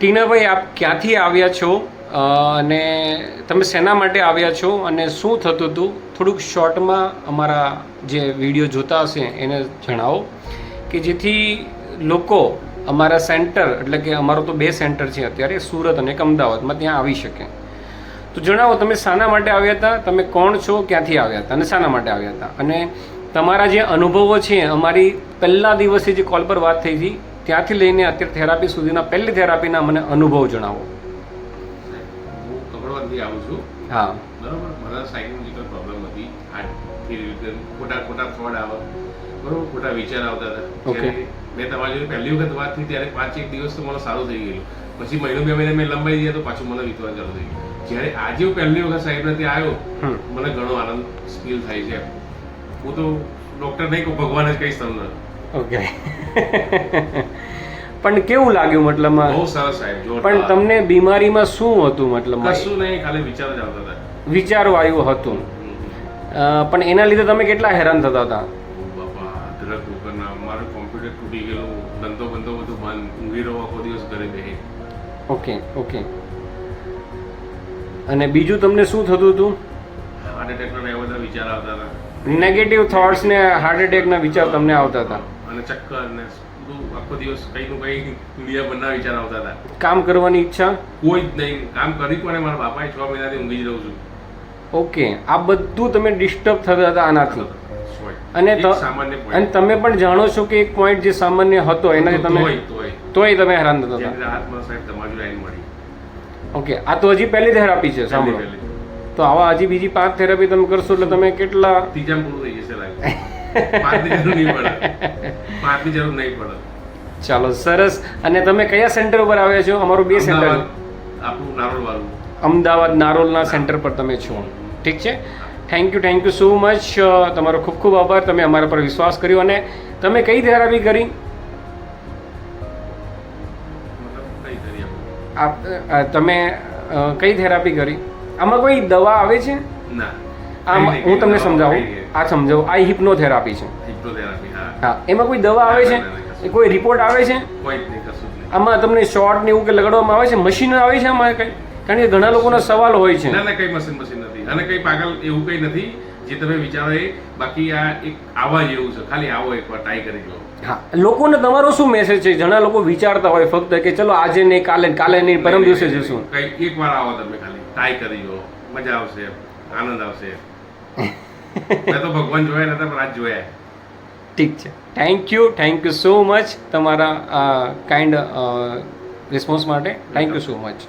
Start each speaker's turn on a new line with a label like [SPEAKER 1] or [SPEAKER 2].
[SPEAKER 1] ટીનાભાઈ, આપ ક્યાંથી આવ્યા છો? અને તમે શેના માટે આવ્યા છો અને શું થતું હતું? થોડુંક શોર્ટમાં અમારા જે વીડિયો જોતા હશે એને જણાવો કે જેથી લોકો અમારા સેન્ટર, એટલે કે અમારો તો બે સેન્ટર છે અત્યારે, સુરત અને અમદાવાદમાં ત્યાં આવી શકે. તો જણાવો, તમે શાના માટે આવ્યા હતા? તમે કોણ છો? ક્યાંથી આવ્યા હતા? અને શાના માટે આવ્યા હતા? અને તમારા જે અનુભવો છે, અમારી પહેલા દિવસે જે કોલ પર વાત થઈ હતી ત્યાંથી લઈને અત્યારે થેરાપી સુધીના પહેલી થેરાપીના મને અનુભવ જણાવો.
[SPEAKER 2] હું કપડવાથી આવું છું.
[SPEAKER 1] હા.
[SPEAKER 2] બરોબર? મારા સાયકોલોજીકલ પ્રોબ્લેમ હતી હાર્ટથી રિલેટેડ ખોટા ખોટા થોટ આવે બરોબર? ખોટા વિચાર આવતા હતા. મેં તમારી જોડે પહેલી વખત વાત થઈ ત્યારે પાંચ એક દિવસ તો મને સારું થઈ ગયેલું. પછી મહિનો બે મહિને મેં લંબાઈ ગયા તો પાછું મને વિતરણ ચાલુ થઈ ગયું. જ્યારે આજે હું પહેલી વખત સાહેબને ત્યાં આવ્યો. મને ઘણો આનંદ ફીલ થાય છે. હું તો ડૉક્ટર નહીં કહું ભગવાન જ કહીશ તમને
[SPEAKER 1] ઓકે પણ કેવું લાગ્યું મતલબમાં
[SPEAKER 2] બહુ સરસ સાહેબ.
[SPEAKER 1] પણ તમને બીમારીમાં શું હતું મતલબ
[SPEAKER 2] કશું નહીં ખાલી વિચાર જ આવતા હતા.
[SPEAKER 1] વિચારો આવ્યું હતું. પણ એના લીધે તમે કેટલા હેરાન થતા હતા?
[SPEAKER 2] અદરક વગરના મારું કોમ્પ્યુટર તૂટી ગયેલું ધંધો બંધો બધું બંધ ઊંઘી રહો આખો દિવસ ઘરે બેહી.
[SPEAKER 1] ઓકે ઓકે અને બીજું તમને શું થતું હતું?
[SPEAKER 2] હાર્ટ એટેકના એવા બધા વિચાર આવતા હતા.
[SPEAKER 1] નેગેટિવ થોટ્સ ને હાર્ટ એટેકના વિચાર તમને આવતા હતા.
[SPEAKER 2] અને ચક્કર ને બધું આખો દિવસ કઈ નું કઈ દુનિયા બનના વિચાર આવતા હતા.
[SPEAKER 1] કામ કરવાની ઈચ્છા?
[SPEAKER 2] કોઈ જ નહીં. કામ કરી પણ મારા બાપાએ છ મહિનાથી ઊંઘી જ રહું છું.
[SPEAKER 1] ઓકે. આ બધું તમે ડિસ્ટર્બ થતા હતા આનાથી? અને. અને તમે પણ જાણો છો કે એક પોઈન્ટ જે સામાન્ય હતો એનાથી તમે
[SPEAKER 2] તોય
[SPEAKER 1] તમે હેરાન થતા હતા. ઓકે. આ તો હજી પહેલી થેરાપી છે સાંભળો. તો આવા હજી બીજી પાંચ થેરાપી તમે કરશો એટલે તમે કેટલા
[SPEAKER 2] ત્રીજા પૂરું થઈ જશે લાગે પાંચની જરૂર નહીં પડે. પાંચની જરૂર નહીં પડે.
[SPEAKER 1] ચાલો સરસ. અને તમે કયા સેન્ટર ઉપર આવ્યા છો? અમારું બે સેન્ટર
[SPEAKER 2] આપણું નારોલ વાળું
[SPEAKER 1] અમદાવાદ નારોલના સેન્ટર પર તમે છો. ઠીક છે? Thank you thank you so much તમારો ખૂબ ખૂબ આભાર. તમે અમારા પર વિશ્વાસ કર્યો અને તમે કઈ થેરાપી કરી? તમે કઈ થેરાપી કરી? આમાં કોઈ દવા આવે છે?
[SPEAKER 2] ના.
[SPEAKER 1] આમ હું તમને સમજાવું. આ સમજાવું. આ હિપ્નોથેરાપી છે.
[SPEAKER 2] હા.
[SPEAKER 1] એમાં કોઈ દવા આવે છે? કોઈ રિપોર્ટ આવે છે? આમાં તમને શોર્ટ ને એવું કે લગાડવામાં આવે છે? મશીન આવે છે આમાં કઈ? કારણ કે ઘણા લોકોના સવાલ હોય છે.
[SPEAKER 2] ના ના કઈ મશીન મશીન નથી. અને કઈ પાગલ એવું કઈ નથી જે તમે વિચારો એ બાકી આ એક આવા જેવું છે. ખાલી આવો એકવાર ટ્રાય કરી લો.
[SPEAKER 1] હા લોકોને તમારો શું મેસેજ છે? ઘણા લોકો વિચારતા હોય ફક્ત કે ચલો આજે નહીં કાલે કાલે નહીં પરમ દિવસે જશું.
[SPEAKER 2] કઈ એક વાર આવો તમે ખાલી. ટ્રાય કરી લો. મજા આવશે. આનંદ આવશે. મેં તો ભગવાન જોયા નતા, પણ આજ જોયા.
[SPEAKER 1] ઠીક છે. Thank you thank you so much તમારા કાઇન્ડ રિસ્પોન્સ માટે. Thank you so much